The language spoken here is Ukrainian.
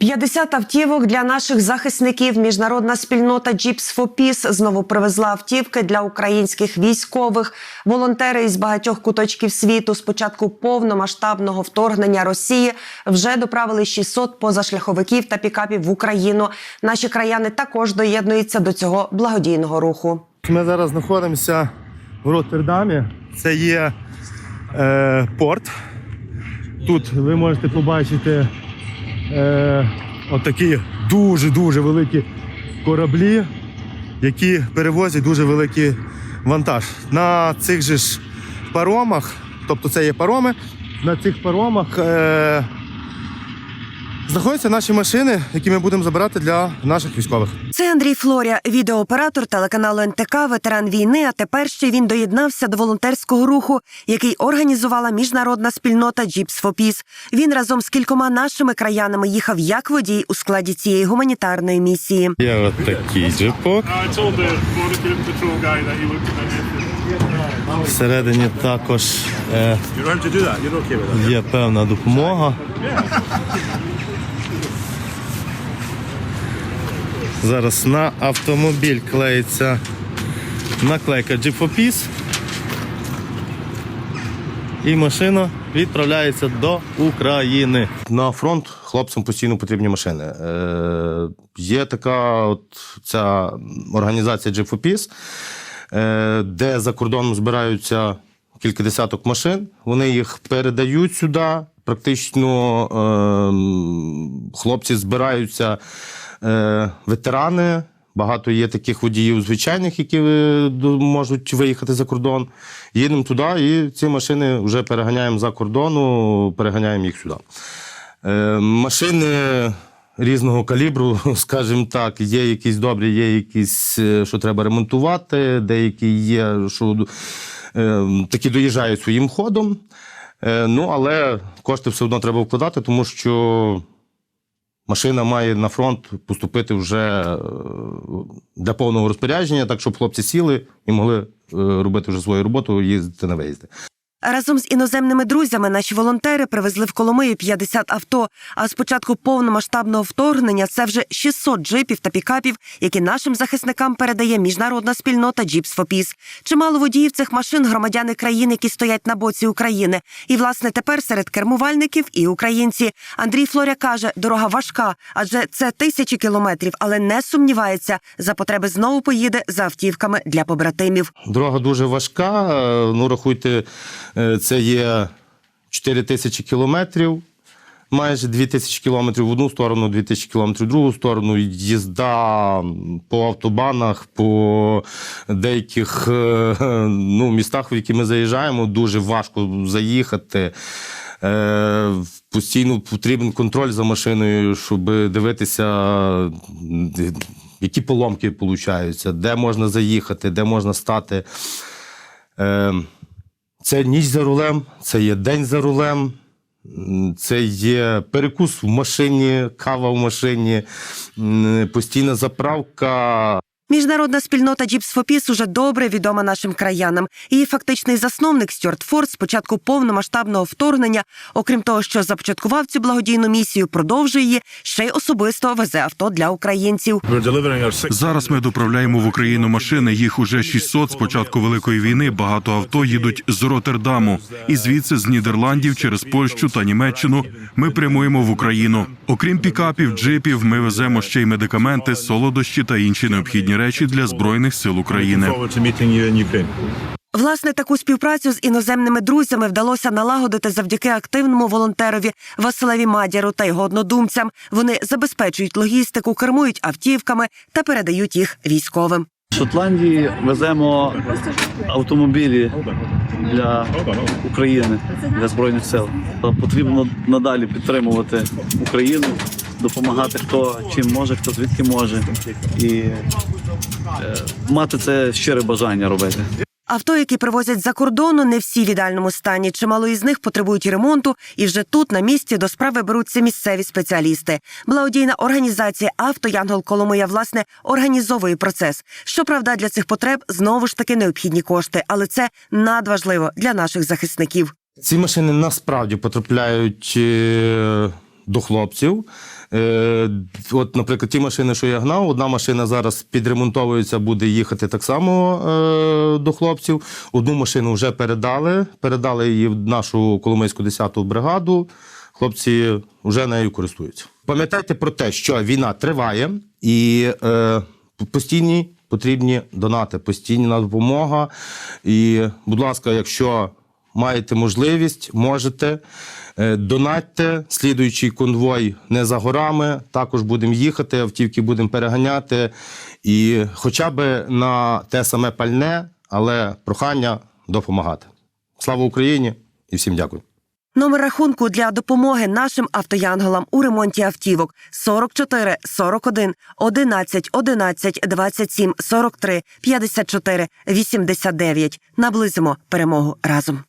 50 автівок для наших захисників. Міжнародна спільнота for Peace знову привезла автівки для українських військових. Волонтери із багатьох куточків світу з початку повномасштабного вторгнення Росії вже доправили 600 позашляховиків та пікапів в Україну. Наші краяни також доєднуються до цього благодійного руху. Ми зараз знаходимося в Роттердамі. Це є е, порт. Тут ви можете побачити е, отакі дуже-дуже великі кораблі, які перевозять дуже великий вантаж. На цих же ж паромах, тобто це є пароми, на цих паромах е, знаходяться наші машини, які ми будемо забирати для наших військових. Це Андрій Флоря, відеооператор телеканалу НТК, ветеран війни. А тепер ще він доєднався до волонтерського руху, який організувала міжнародна спільнота Jeeps for Peace. Він разом з кількома нашими краянами їхав як водій у складі цієї гуманітарної місії. Є от такий джипок. Всередині також е, є певна допомога. Зараз на автомобіль клеїться наклейка Peace. І машина відправляється до України. На фронт хлопцям постійно потрібні машини. Е, є така от ця організація Peace, е, де за кордоном збираються кілька десяток машин. Вони їх передають сюди. Практично е, хлопці збираються ветерани. Багато є таких водіїв звичайних, які е, можуть виїхати за кордон. Їдемо туди, і ці машини вже переганяємо за кордону, переганяємо їх сюди. Е, машини різного калібру, скажімо так, є якісь добрі, є якісь, е, що треба ремонтувати, деякі є, що е, такі доїжджають своїм ходом. Е, ну, але кошти все одно треба вкладати, тому що машина має на фронт поступити вже е, для повного розпорядження, так щоб хлопці сіли і могли е, робити вже свою роботу, їздити на виїзди. Разом з іноземними друзями наші волонтери привезли в Коломию 50 авто. А з початку повномасштабного вторгнення це вже 600 джипів та пікапів, які нашим захисникам передає міжнародна спільнота for Peace. Чимало водіїв цих машин громадяни країн, які стоять на боці України. І власне тепер серед кермувальників і українці. Андрій Флоря каже, дорога важка, адже це тисячі кілометрів, але не сумнівається. За потреби знову поїде за автівками для побратимів. Дорога дуже важка. е, Ну, рахуйте, це є 4 тисячі кілометрів. Майже 2 тисячі кілометрів в одну сторону, 2 тисячі кілометрів в другу сторону. Їзда по автобанах, по деяких е, ну, містах, в які ми заїжджаємо, дуже важко заїхати. Е, Постійно потрібен контроль за машиною, щоб дивитися, які поломки получаються, де можна заїхати, де можна стати. Це ніч за рулем, це є день за рулем, це є перекус в машині, кава в машині, постійна заправка. Міжнародна спільнота for уже добре відома нашим краянам. Її фактичний засновник Стюарт Форд з початку повномасштабного вторгнення, окрім того, що започаткував цю благодійну місію, продовжує її ще й особисто везе авто для українців. Зараз ми доправляємо в Україну машини. Їх уже 600 з початку великої війни. Багато авто їдуть з Роттердаму, і звідси з Нідерландів через Польщу та Німеччину ми прямуємо в Україну. Окрім пікапів, джипів, ми веземо ще й медикаменти, солодощі та інші необхідні речі для збройних сил України. Власне, таку співпрацю з іноземними друзями вдалося налагодити завдяки активному волонтерові Василеві Мадяру та його однодумцям. Вони забезпечують логістику, кермують автівками та передають їх військовим. В Шотландії веземо автомобілі для України, для Збройних сил. Потрібно надалі підтримувати Україну, допомагати хто чим може, хто звідки може, і мати це щире бажання робити. Авто, які привозять за кордону, не всі в ідеальному стані. Чимало із них потребують ремонту, і вже тут на місці до справи беруться місцеві спеціалісти. Благодійна організація «Автоянгол Коломия» власне організовує процес. Щоправда, для цих потреб знову ж таки необхідні кошти, але це надважливо для наших захисників. Ці машини насправді потрапляють е, до хлопців. Е, от, наприклад, ті машини, що я гнав, одна машина зараз підремонтовується, буде їхати так само е, до хлопців. Одну машину вже передали, передали її в нашу Коломийську 10-ту бригаду. Хлопці вже нею користуються. Пам'ятайте про те, що війна триває і е, постійні потрібні донати, постійна допомога. І, будь ласка, якщо маєте можливість, можете. е, Донатьте, слідуючий конвой не за горами. Також будемо їхати, автівки будемо переганяти. І хоча б на те саме пальне, але прохання допомагати. Слава Україні і всім дякую. Номер рахунку для допомоги нашим автоянголам у ремонті автівок 44 41 11 11 27 43 54 89. Наблизимо перемогу разом.